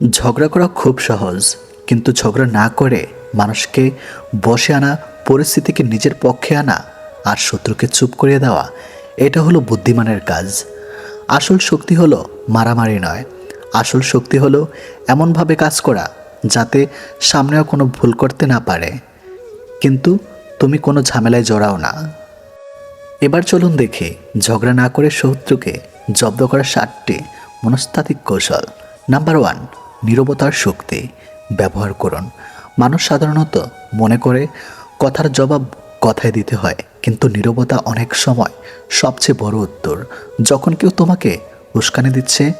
ঝগড়া করা খুব সহজ, কিন্তু ঝগড়া না করে মানুষকে বসে আনা, পরিস্থিতিকে নিজের পক্ষে আনা আর শত্রুকে চুপ করিয়ে দেওয়া, এটা হলো বুদ্ধিমানের কাজ। আসল শক্তি হলো মারামারি নয়। আসল শক্তি হলো এমনভাবে কাজ করা যাতে সামনেও কোনো ভুল করতে না পারে। কিন্তু তুমি কোনো ঝামেলায় জড়াও না। এবার চলুন দেখি ঝগড়া না করে শত্রুকে জব্দ করার সাতটি মনস্তাত্ত্বিক কৌশল। নাম্বার ওয়ান নীরবতার শক্তি ব্যবহার করুন। মানুষ সাধারণত মনে করে, কথার জবাব কথায় দিতে হয়, কিন্তু নীরবতা অনেক সময় সবচেয়ে বড় উত্তর। যখন কেউ তোমাকে উস্কানি দিচ্ছে,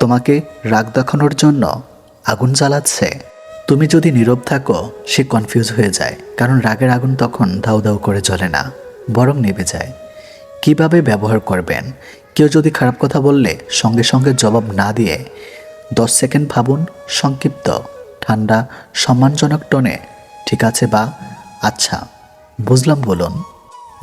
তোমাকে রাগ দেখানোর জন্য আগুন জ্বালাচ্ছে, তুমি যদি নীরব থাকো, সে কনফিউজ হয়ে যায়, কারণ রাগের আগুন তখন দাউ দাউ করে জ্বলে না, বরং নেবে যায়। কীভাবে ব্যবহার করবেন? কেউ যদি খারাপ কথা বললে সঙ্গে সঙ্গে জবাব না দিয়ে দশ সেকেন্ড ভাবুন, সংক্ষিপ্ত, ঠান্ডা, সম্মানজনক টোনে, ঠিক আছে বা আচ্ছা বুঝলাম বলুন।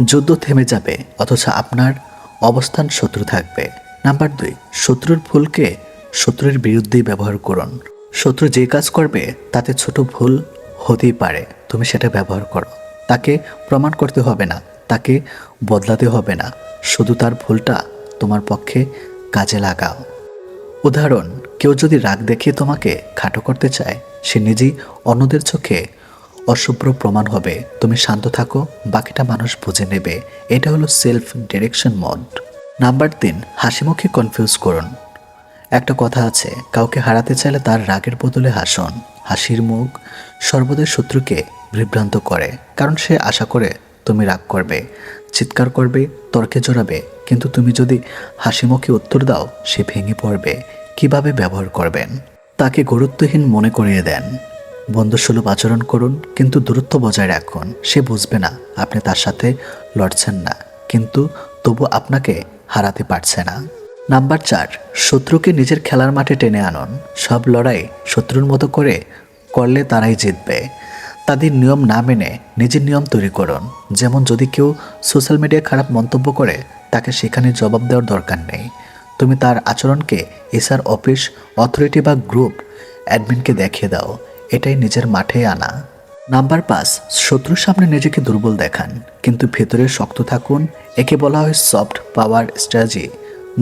যুদ্ধ থেমে যাবে, অথচ আপনার অবস্থান শত্রু থাকবে। নাম্বার দুই, শত্রুর ভুলকে শত্রুর বিরুদ্ধেই ব্যবহার করুন। শত্রু যে কাজ করবে, তাতে ছোট ভুল হতেই পারে, তুমি সেটা ব্যবহার করো। তাকে প্রমাণ করতে হবে না, তাকে বদলাতে হবে না, শুধু তার ভুলটা তোমার পক্ষে কাজে লাগাও। উদাহরণ কেউ যদি রাগ দেখিয়ে তোমাকে খাটো করতে চায়, সে নিজেই অন্যদের চোখে অশুভ্র প্রমাণ হবে। তুমি শান্ত থাকো, বাকিটা মানুষ বুঝে নেবে। এটা হলো সেলফ ডিরেকশন মড নাম্বার তিন হাসি মুখে কনফিউজ করুন। একটা কথা আছে, কাউকে হারাতে চাইলে তার রাগের বদলে হাসুন। হাসির মুখ সর্বদাই শত্রুকে বিভ্রান্ত করে, কারণ সে আশা করে তুমি রাগ করবে, চিৎকার করবে, তর্কে জড়াবে। কিন্তু তুমি যদি হাসি মুখে উত্তর দাও, সে ভেঙে পড়বে। কীভাবে ব্যবহার করবেন? তাকে গুরুত্বহীন মনে করিয়ে দেন। বন্ধুসুলভ আচরণ করুন, কিন্তু দূরত্ব বজায় রাখুন। সে বুঝবে না, আপনি তার সাথে লড়ছেন না, কিন্তু তবু আপনাকে হারাতে পারছে না। নাম্বার চার, শত্রুকে নিজের খেলার মাঠে টেনে আনুন। সব লড়াই শত্রুর মতো করে করলে তারাই জিতবে। তাদের নিয়ম না মেনে নিজের নিয়ম তৈরি করুন। যেমন যদি কেউ সোশ্যাল মিডিয়ায় খারাপ মন্তব্য করে, তাকে সেখানে জবাব দেওয়ার দরকার নেই। তুমি তার আচরণকে এসআর অফিস, অথরিটি বা গ্রুপ অ্যাডমিনকে দেখিয়ে দাও। এটাই নিজের মাঠে আনা। নাম্বার পাঁচ, শত্রুর সামনে নিজেকে দুর্বল দেখান, কিন্তু ভেতরে শক্ত থাকুন। একে বলা হয় সফট পাওয়ার স্ট্র্যাটেজি।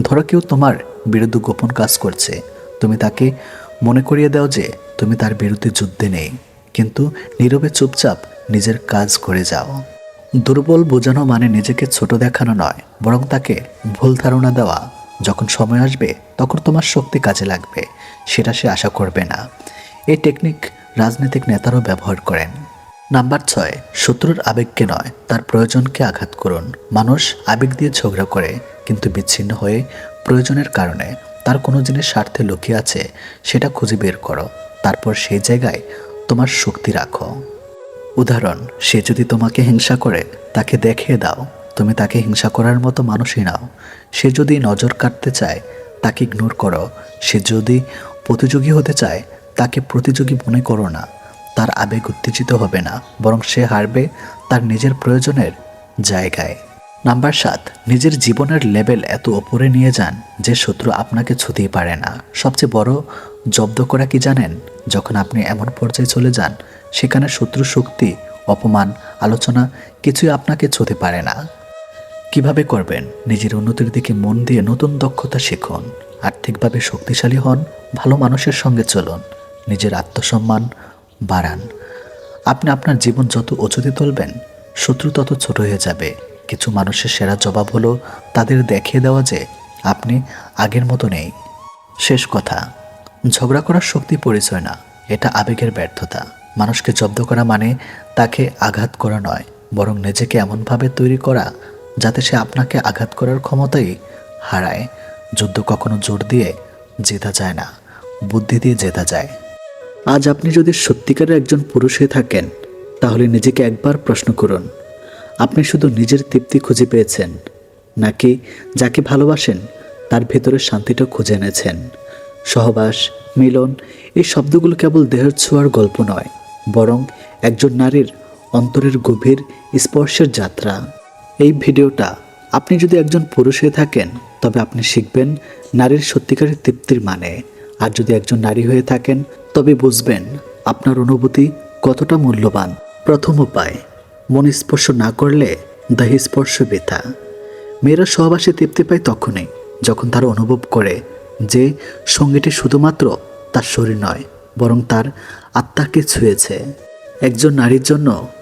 ধরো কেউ তোমার বিরুদ্ধে গোপন কাজ করছে। তুমি তাকে মনে করিয়ে দাও যে তুমি তার বিরুদ্ধে যুদ্ধে নেই। কিন্তু নীরবে চুপচাপ নিজের কাজ করে যাও। দুর্বল বোঝানো মানে নিজেকে ছোট দেখানো নয়, বরং তাকে ভুল ধারণা দেওয়া। যখন সময় আসবে, তখন তোমার শক্তি কাজে লাগবে, সেটা সে আশা করবে না। এই টেকনিক রাজনৈতিক নেতারাও ব্যবহার করেন। নাম্বার ছয়, শত্রুর আবেগকে নয়, তার প্রয়োজনকে আঘাত করুন। মানুষ আবেগ দিয়ে ঝগড়া করে, কিন্তু বিচ্ছিন্ন হয়ে প্রয়োজনের কারণে তার কোনো জিনিস স্বার্থে লুকিয়ে আছে, সেটা খুঁজে বের করো। তারপর সেই জায়গায় তোমার শক্তি রাখো। উদাহরণ, সে যদি তোমাকে হিংসা করে, তাকে দেখিয়ে দাও। তুমি তাকে হিংসা করার মতো মানুষই নাও। সে যদি নজর কাটতে চায়, তাকে ইগনোর করো। সে যদি প্রতিযোগী হতে চায়, তাকে প্রতিযোগী মনে করো না। তার আবেগ উত্তেজিত হবে না, বরং সে হারবে তার নিজের প্রয়োজনের জায়গায়। নাম্বার সাত, নিজের জীবনের লেভেল এত ওপরে নিয়ে যান যে শত্রু আপনাকে ছুতেই পারে না। সবচেয়ে বড় জব্দ করা কি জানেন? যখন আপনি এমন পর্যায়ে চলে যান, সেখানে শত্রু শক্তি, অপমান, আলোচনা কিছুই আপনাকে ছুতে পারে না। কীভাবে করবেন? নিজের উন্নতির দিকে মন দিয়ে নতুন দক্ষতা শিখুন। আর্থিকভাবে শক্তিশালী হন, ভালো মানুষের সঙ্গে চলুন, নিজের আত্মসম্মান বাড়ান। আপনি আপনার জীবন যত উঁচুতে তুলবেন, শত্রু তত ছোট হয়ে যাবে। কিছু মানুষের সেরা জবাব হলো তাদের দেখিয়ে দেওয়া যে আপনি আগের মতো নেই। শেষ কথা, ঝগড়া করার শক্তি পরিচয় না, এটা আবেগের ব্যর্থতা। মানুষকে জব্দ করা মানে তাকে আঘাত করা নয়, বরং নিজেকে এমনভাবে তৈরি করা যাতে সে আপনাকে আঘাত করার ক্ষমতাই হারায়। যুদ্ধ কখনো জোর দিয়ে জেতা যায় না, বুদ্ধি দিয়ে জেতা যায়। আজ আপনি যদি সত্যিকারের একজন পুরুষ হয়ে থাকেন, তাহলে নিজেকে একবার প্রশ্ন করুন, আপনি শুধু নিজের তৃপ্তি খুঁজে পেয়েছেন, নাকি যাকে ভালোবাসেন, তার ভেতরের শান্তিটা খুঁজে এনেছেন? সহবাস, মিলন, এই শব্দগুলো কেবল দেহের ছোঁয়ার গল্প নয়, বরং একজন নারীর অন্তরের গভীর স্পর্শের যাত্রা। এই ভিডিওটা আপনি যদি একজন পুরুষ হয়ে থাকেন, তবে আপনি শিখবেন নারীর সত্যিকারের তৃপ্তির মানে। আর যদি একজন নারী হয়ে থাকেন, তবে বুঝবেন আপনার অনুভূতি কতটা মূল্যবান। প্রথম উপায়, মন স্পর্শ না করলে দেহে স্পর্শ বৃথা। মেয়েরা সহবাসে তৃপ্তি পায় তখনই, যখন তারা অনুভব করে যে সঙ্গীটি শুধুমাত্র তার শরীর নয়, বরং তার আত্মাকে ছুঁয়েছে। একজন নারীর জন্য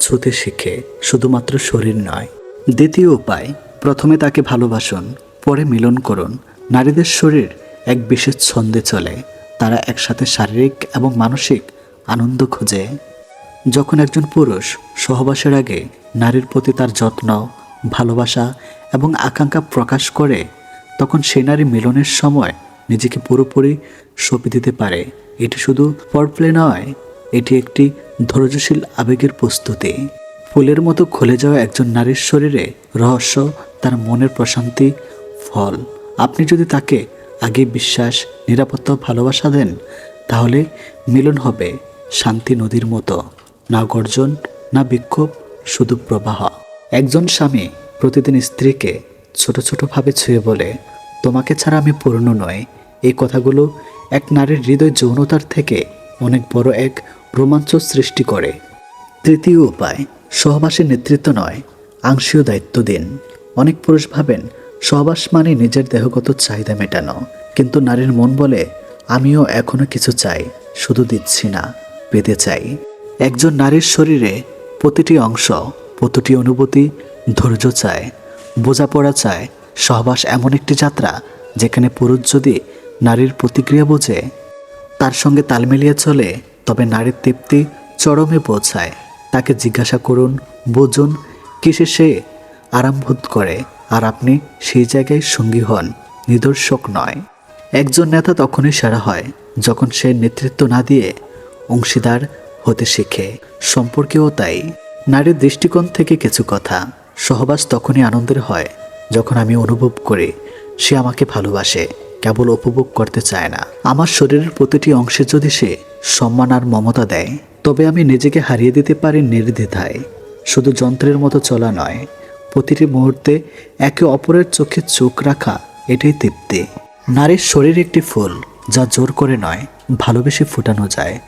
ছুতে শিখে, শুধুমাত্র শরীর নয়। দ্বিতীয় উপায়, প্রথমে তাকে ভালোবাসুন, পরে মিলন করুন। নারীদের শরীর এক বিশেষ ছন্দে চলে। তারা একসাথে শারীরিক এবং মানসিক আনন্দ খোঁজে। যখন একজন পুরুষ সহবাসের আগে নারীর প্রতি তার যত্ন, ভালোবাসা এবং আকাঙ্ক্ষা প্রকাশ করে, তখন সে নারী মিলনের সময় নিজেকে পুরোপুরি সঁপে দিতে পারে। এটি শুধু পরপ্লে নয় এটি একটি ধৈর্যশীল আবেগের প্রস্তুতি। ফুলের মতো খুলে যাওয়া একজন নারীর শরীরে রহস্য, তার মনের প্রশান্তি, ফল। আপনি যদি তাকে আগে বিশ্বাস, নিরাপত্তা ভালোবাসা দেন, তাহলে মিলন হবে শান্তি নদীর মতো। না গর্জন, না বিক্ষোভ, শুধু প্রবাহ। একজন স্বামী প্রতিদিন স্ত্রীকে ছোট ছোটভাবে ছুঁয়ে বলে, তোমাকে ছাড়া আমি পূর্ণ নয় এই কথাগুলো এক নারীর হৃদয় যৌনতার থেকে অনেক বড় এক রোমাঞ্চ সৃষ্টি করে। তৃতীয় উপায় সহবাসের নেতৃত্ব নয়, আংশীয় দায়িত্ব দিন। অনেক পুরুষ ভাবেন, সহবাস মানে নিজের দেহগত চাহিদা মেটানো। কিন্তু নারীর মন বলে, আমিও এখনও কিছু চাই, শুধু দিচ্ছি না, পেতে চাই। একজন নারীর শরীরে প্রতিটি অংশ, প্রতিটি অনুভূতি ধৈর্য চায়, বোঝাপড়া চায়। সহবাস এমন একটি যাত্রা, যেখানে পুরুষ যদি নারীর প্রতিক্রিয়া বোঝে, তার সঙ্গে তাল মিলিয়ে চলে তবে নারীর তৃপ্তি চরমে পৌঁছায়। তাকে জিজ্ঞাসা করুন, বুঝুন, কিসে সে আরামবোধ করে? আর আপনি সেই জায়গায় সঙ্গী হন, নিদর্শক নয়। একজন নেতা তখনই সেরা হয়, যখন সে নেতৃত্ব না দিয়ে অংশীদার হতে শেখে। সম্পর্কেও তাই। নারীর দৃষ্টিকোণ থেকে কিছু কথা। সহবাস তখনই আনন্দের হয়, যখন আমি অনুভব করি, সে আমাকে ভালোবাসে, কেবল উপভোগ করতে চায় না। আমার শরীরের প্রতিটি অংশে যদি সে সম্মান আর মমতা দেয়। তবে আমি নিজেকে হারিয়ে দিতে পারি নির্দ্বিধায়। শুধু যন্ত্রের মতো চলা নয়, প্রতিটি মুহূর্তে একে অপরের চোখে চোখ রাখা এটাই তৃপ্তি। নারীর শরীর একটি ফুল, যা জোর করে নয়, ভালোবেসে ফুটানো যায়।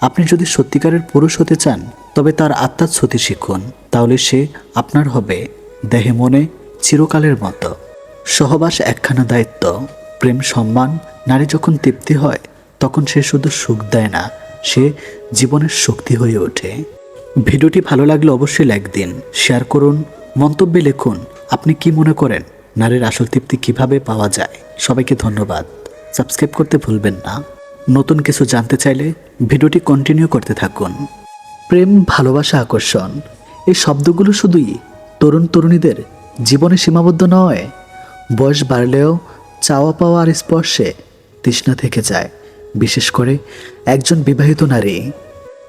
আপনি যদি সত্যিকারের পুরুষ হতে চান, তবে তার আত্মার ছতি শিখুন। তাহলে সে আপনার হবে, দেহে মনে চিরকালের মতো। সহবাস একখানা দায়িত্ব, প্রেম সম্মান, নারী যখন তৃপ্তি হয় তখন সে শুধু সুখ দেয় না, সে জীবনের শক্তি হয়ে ওঠে। ভিডিওটি ভালো লাগলে অবশ্যই লাইক দিন, শেয়ার করুন, মন্তব্যে লিখুন, আপনি কি মনে করেন, নারীর আসল তৃপ্তি কীভাবে পাওয়া যায়? সবাইকে ধন্যবাদ। সাবস্ক্রাইব করতে ভুলবেন না। নতুন কিছু জানতে চাইলে ভিডিওটি কন্টিনিউ করতে থাকুন। প্রেম, ভালোবাসা, আকর্ষণ, এই শব্দগুলো শুধুই তরুণ তরুণীদের জীবনে সীমাবদ্ধ নয়, বয়স বাড়লেও চাওয়া পাওয়া আর স্পর্শে তৃষ্ণা থেকে যায়। বিশেষ করে একজন বিবাহিত নারী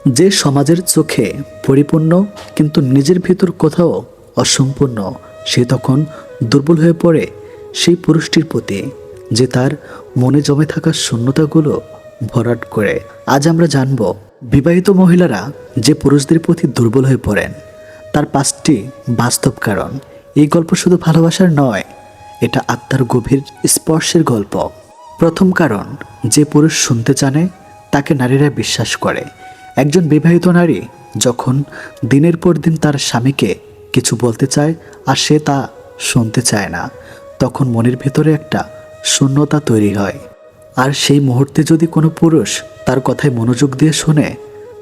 যে সমাজের চোখে পরিপূর্ণ কিন্তু নিজের ভিতর কোথাও অসম্পূর্ণ, সে তখন দুর্বল হয়ে পড়ে সেই পুরুষটির প্রতি যে তার মনে জমে থাকা শূন্যতাগুলো ভরাট করে। আজ আমরা জানব, বিবাহিত মহিলারা যে পুরুষদের প্রতি দুর্বল হয়ে পড়েন, তার পাঁচটি বাস্তব কারণ। এই গল্প শুধু ভালোবাসার নয়, এটা আত্মার গভীর স্পর্শের গল্প। প্রথম কারণ, যে পুরুষ শুনতে জানে, তাকে নারীরা বিশ্বাস করে। একজন বিবাহিত নারী যখন দিনের পর দিন তার স্বামীকে কিছু বলতে চায় আর সে তা শুনতে চায় না, তখন মনের ভেতরে একটা শূন্যতা তৈরি হয়। আর সেই মুহূর্তে যদি কোনো পুরুষ তার কথায় মনোযোগ দিয়ে শোনে,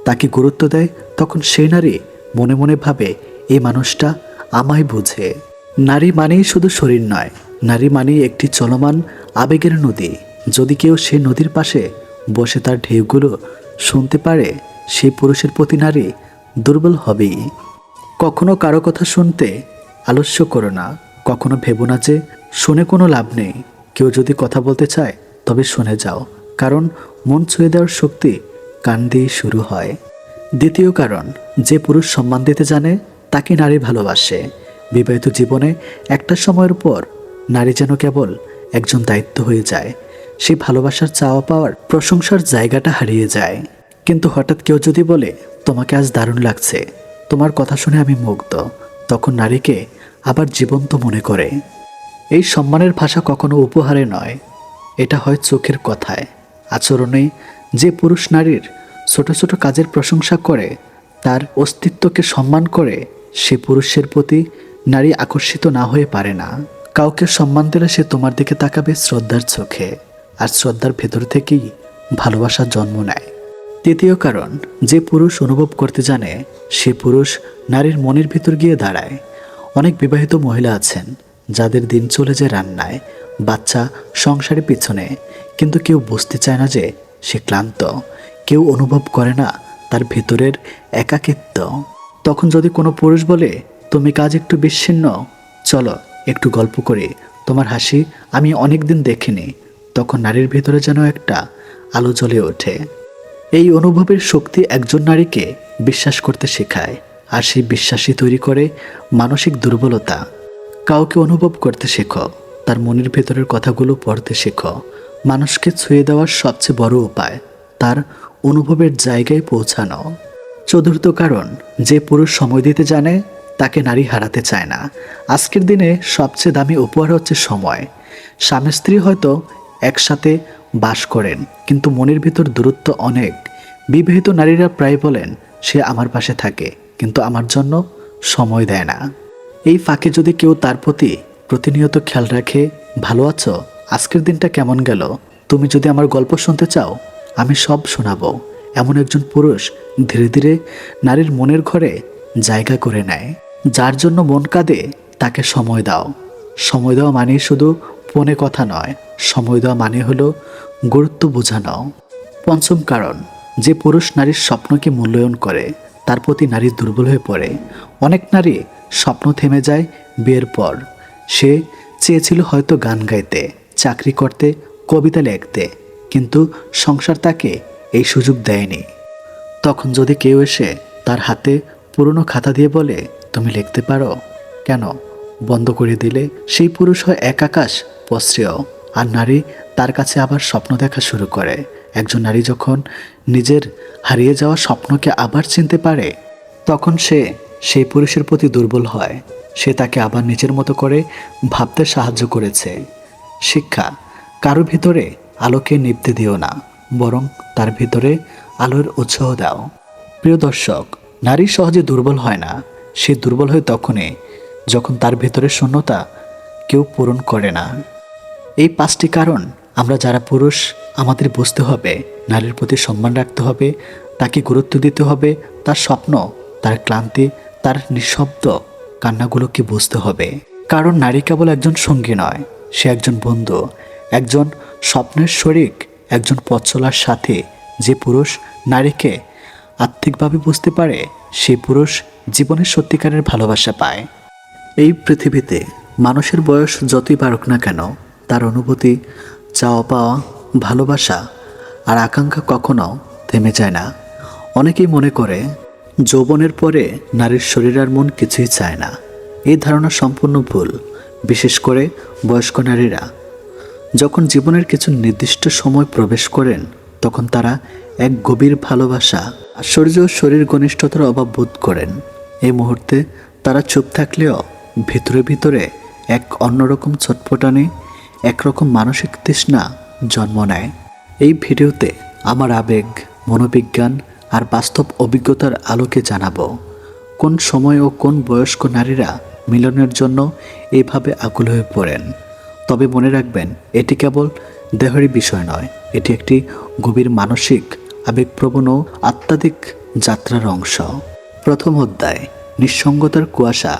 তাকে গুরুত্ব দেয়, তখন সেই নারী মনে মনে ভাবে এই মানুষটা আমায় বুঝে। নারী মানেই শুধু শরীর নয়, নারী মানেই একটি চলমান, আবেগের নদী। যদি কেউ সে নদীর পাশে বসে তার ঢেউগুলো শুনতে পারে সেই পুরুষের প্রতি নারী দুর্বল হবেই। কখনো কারও কথা শুনতে আলস্য করো না। কখনো ভেবো না যে শুনে কোনো লাভ নেই। কেউ যদি কথা বলতে চায়, তবে শুনে যাও। কারণ মন ছুঁয়ে দেওয়ার শক্তি কান দিয়ে শুরু হয়। দ্বিতীয় কারণ, যে পুরুষ সম্মান দিতে জানে, তাকে নারী ভালোবাসে। বিবাহিত জীবনে একটা সময়ের পর নারী যেন কেবল একজন দায়িত্ব হয়ে যায়। সেই ভালোবাসার চাওয়া পাওয়ার, প্রশংসার জায়গাটা হারিয়ে যায়। কিন্তু হঠাৎ কেউ যদি বলে, তোমাকে আজ দারুণ লাগছে। তোমার কথা শুনে আমি মুগ্ধ। তখন নারীকে আবার জীবন্ত মনে করে। এই সম্মানের ভাষা কখনো উপহারে নয়। এটা হয় চোখের কথায়। আচরণে যে পুরুষ নারীর ছোট ছোট কাজের প্রশংসা করে, তার অস্তিত্বকে সম্মান করে, সে পুরুষের প্রতি নারী আকর্ষিত না হয়ে পারে না। কাউকে সম্মান দিলে সে তোমার দিকে তাকাবে শ্রদ্ধার চোখে। আর শ্রদ্ধার ভেতর থেকেই ভালোবাসা জন্ম নেয়। তৃতীয় কারণ, যে পুরুষ অনুভব করতে জানে, সে পুরুষ নারীর মনের ভিতর গিয়ে দাঁড়ায়। অনেক বিবাহিত মহিলা আছেন, যাদের দিন চলে যায় রান্নায়, বাচ্চা সংসারের পিছনে, কিন্তু কেউ বুঝতে চায় না যে সে ক্লান্ত। কেউ অনুভব করে না তার ভেতরের একাকিত্ব। তখন যদি কোনো পুরুষ বলে, তুমি কাজ একটু বিচ্ছিন্ন, চলো একটু গল্প করি, তোমার হাসি আমি অনেক দিন দেখিনি। তখন নারীর ভেতরে যেন একটা আলো জ্বলে ওঠে। এই অনুভবের শক্তি একজন নারীকে বিশ্বাস করতে শেখায়, আর সেই বিশ্বাসই তৈরি করে মানসিক দুর্বলতা। কাউকে অনুভব করতে শেখো, তার মনের ভেতরের কথাগুলো পড়তে শেখো। মানুষকে ছুঁয়ে দেওয়ার সবচেয়ে বড় উপায়, তার অনুভবের জায়গায় পৌঁছানো। চতুর্থ কারণ, যে পুরুষ সময় দিতে জানে, তাকে নারী হারাতে চায় না। আজকের দিনে সবচেয়ে দামি উপহার হচ্ছে সময়। স্বামী স্ত্রী হয়তো একসাথে বাস করেন। কিন্তু মনের ভিতর দূরত্ব অনেক। বিবাহিত নারীরা প্রায় বলেন, সে আমার পাশে থাকে, কিন্তু আমার জন্য সময় দেয় না। এই ফাঁকে যদি কেউ তার প্রতি প্রতিনিয়ত খেয়াল রাখে, ভালো আছো? আজকের দিনটা কেমন গেল? তুমি যদি আমার গল্প শুনতে চাও, আমি সব শোনাবো। এমন একজন পুরুষ ধীরে ধীরে নারীর মনের ঘরে জায়গা করে নেয়। যার জন্য মন কাঁদে, তাকে সময় দাও। সময় দেওয়া মানে শুধু ফোনে কথা নয়। সময় দেওয়া মানে হলো গুরুত্ব বোঝানো পঞ্চম কারণ, যে পুরুষ নারীর স্বপ্নকে মূল্যায়ন করে, তার প্রতি নারী দুর্বল হয়ে পড়ে। অনেক নারী স্বপ্ন থেমে যায় বিয়ের পর। সে চেয়েছিল হয়তো গান গাইতে, চাকরি করতে, কবিতা লিখতে, কিন্তু সংসার তাকে এই সুযোগ দেয়নি। তখন যদি কেউ এসে তার হাতে পুরনো খাতা দিয়ে বলে, তুমি লিখতে পারো? কেন? বন্ধ করে দিলে সেই পুরুষ হয় এক আকাশ পশ্রেয় আর নারী তার কাছে আবার স্বপ্ন দেখা শুরু করে। একজন নারী যখন নিজের হারিয়ে যাওয়া স্বপ্নকে আবার চিনতে পারে, তখন সে সেই পুরুষের প্রতি দুর্বল হয়। সে তাকে আবার নিজের মতো করে ভাবতে সাহায্য করেছে। শিক্ষা, কারও ভিতরে আলোকে নিভতে দিও না, বরং তার ভিতরে আলোর উৎসাহ দাও। প্রিয় দর্শক, নারী সহজে দুর্বল হয় না। সে দুর্বল হয় তখনই যখন তার ভেতরে শূন্যতা কেউ পূরণ করে না। এই পাঁচটি কারণ আমরা যারা পুরুষ, আমাদের বুঝতে হবে, নারীর প্রতি সম্মান রাখতে হবে, তাকে গুরুত্ব দিতে হবে, তার স্বপ্ন, তার ক্লান্তি, তার নিঃশব্দ কান্নাগুলোকে বুঝতে হবে। কারণ নারী কেবল একজন সঙ্গী নয়, সে একজন বন্ধু, একজন স্বপ্নের শরিক, একজন পথ চলার সাথে। যে পুরুষ নারীকে আর্থিকভাবে বুঝতে পারে সেই পুরুষ জীবনের সত্যিকারের ভালোবাসা পায়। এই পৃথিবীতে মানুষের বয়স যতই বাড়ুক না কেন, তার অনুভূতি, চাওয়া পাওয়া, ভালোবাসা আর আকাঙ্ক্ষা কখনো থেমে যায় না। অনেকেই মনে করে, যৌবনের পরে নারীর শরীর আর মন কিছুই চায় না। এই ধারণা সম্পূর্ণ ভুল, বিশেষ করে বয়স্ক নারীরা। যখন জীবনের কিছু নির্দিষ্ট সময় প্রবেশ করেন, তখন তারা এক গভীর ভালোবাসা আশ্চর্য শরীর ঘনিষ্ঠতার অভাব বোধ করেন। এই মুহূর্তে তারা চুপ থাকলেও ভিতরে ভিতরে এক অন্যরকম ছটফটানি একরকম মানসিক তৃষ্ণা জন্ম নেয়। এই ভিডিওতে আমার আবেগ, মনোবিজ্ঞান আর বাস্তব অভিজ্ঞতার আলোকে জানাব, কোন সময় ও কোন বয়স্ক নারীরা মিলনের জন্য এভাবে আকুল হয়ে পড়েন। তবে মনে রাখবেন, এটি কেবল দেহেরই বিষয় নয়, এটি একটি গভীর মানসিক, আবেগপ্রবণ ও আত্মাধিক যাত্রার অংশ। প্রথম অধ্যায়, নিঃসঙ্গতার কুয়াশা।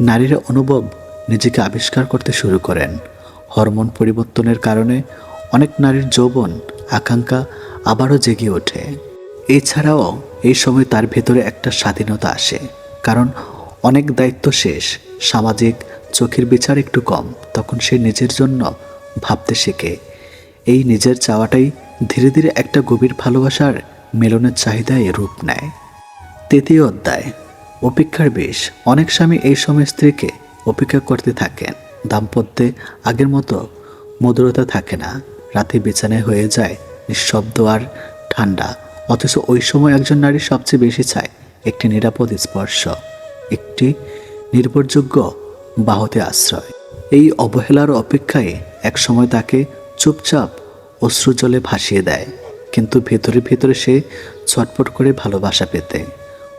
নারীরা অনুভব নিজেকে আবিষ্কার করতে শুরু করেন। হরমোন পরিবর্তনের কারণে অনেক নারীর যৌবন, আকাঙ্ক্ষা আবারও জেগে ওঠে। এছাড়াও এই সময় তার ভেতরে একটা স্বাধীনতা আসে, কারণ অনেক দায়িত্ব শেষ, সামাজিক চোখের বিচার একটু কম, তখন সে নিজের জন্য ভাবতে শেখে। এই নিজের চাওয়াটাই ধীরে ধীরে একটা গভীর ভালোবাসার মিলনের চাহিদায় রূপ নেয়। তৃতীয় অধ্যায়। অপেক্ষার বেশ, অনেক স্বামী এই সময় স্ত্রীকে অপেক্ষা করতে থাকেন। দাম্পত্যে আগের মতো মধুরতা থাকে না। রাতে বিছানায় হয়ে যায় নিঃশব্দ আর ঠান্ডা, অথচ ওই সময় একজন নারী সবচেয়ে বেশি চায় একটি নিরাপদ স্পর্শ, একটি নির্ভরযোগ্য বাহতে আশ্রয়। এই অবহেলার অপেক্ষায় একসময় তাকে চুপচাপ অশ্রুজলে ভাসিয়ে দেয়, কিন্তু ভেতরে ভেতরে সে ছটপট করে ভালোবাসা পেতে।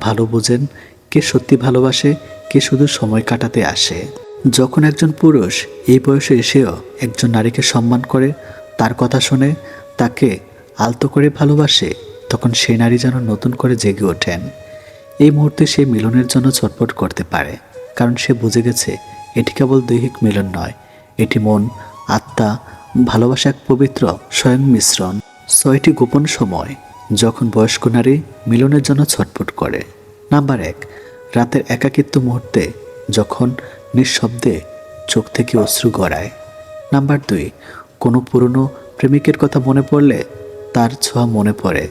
ভালো বোঝেন, কে সত্যি ভালোবাসে, কে শুধু সময় কাটাতে আসে। যখন একজন পুরুষ, এই বয়সে এসেও একজন নারীকে সম্মান করে, তার কথা শুনে তাকে আলতো করে ভালোবাসে, তখন সেই নারী যেন নতুন করে জেগে ওঠেন। এই মুহূর্তে সে মিলনের জন্য ছটপট করতে পারে, কারণ সে বুঝে গেছে, এটি কেবল দৈহিক মিলন নয়, এটি মন, আত্মা, ভালোবাসা এক পবিত্র, স্বয়ং মিশ্রণ। ছয়টি গোপন সময়। যখন বয়স্ক নারী মিলনের জন্য ছটফট করে। নাম্বার এক, রাতের একাকিত্ব মুহূর্তে যখন নিঃশব্দে চোখ থেকে অশ্রু গড়ায়। নাম্বার দুই, কোনো পুরনো প্রেমিকের কথা মনে পড়লে তার ছোঁয়া মনে পড়ে।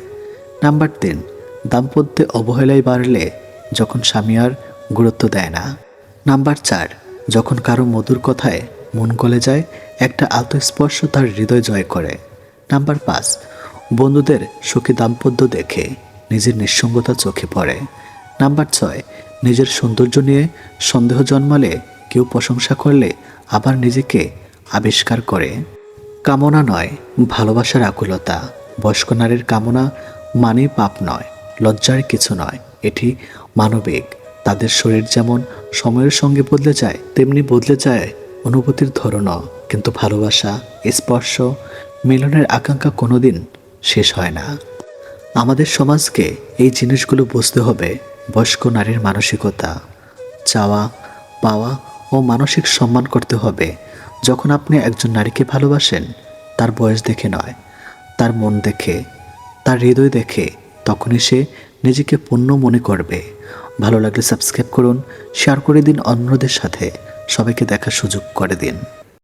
নাম্বার তিন, দাম্পত্যে অবহেলায় বাড়লে যখন স্বামী আর গুরুত্ব দেয় না। নাম্বার চার, যখন কারও মধুর কথায় মন গলে যায়, একটা আত্মস্পর্শ তার হৃদয় জয় করে। নাম্বার পাঁচ বন্ধুদের সুখী দাম্পত্য দেখে নিজের নিঃসঙ্গতা চোখে পড়ে। নাম্বার ছয়, নিজের সৌন্দর্য নিয়ে সন্দেহ জন্মালে কেউ প্রশংসা করলে আবার নিজেকে আবিষ্কার করে। কামনা নয়, ভালোবাসার আকুলতা। বয়স্ক নারীর কামনা মানেই পাপ নয়, লজ্জার কিছু নয়। এটি মানবিক। তাদের শরীর যেমন সময়ের সঙ্গে বদলে যায়, তেমনি বদলে যায় অনুভূতির ধরনও। কিন্তু ভালোবাসা, স্পর্শ, মিলনের আকাঙ্ক্ষা কোনোদিন শেষ হয় না। আমাদের সমাজকে এই জিনিসগুলো বুঝতে হবে, বয়স্ক নারীর মানসিকতা, চাওয়া, পাওয়া ও মানসিক সম্মান করতে হবে। যখন আপনি একজন নারীকে ভালোবাসেন, তার বয়স দেখে নয়, তার মন দেখে, তার হৃদয় দেখে, তখনই সে নিজেকে পূর্ণ মনে করবে। ভালো লাগলে সাবস্ক্রাইব করুন, শেয়ার করে দিন অন্যদের সাথে। সবাইকে দেখার সুযোগ করে দিন।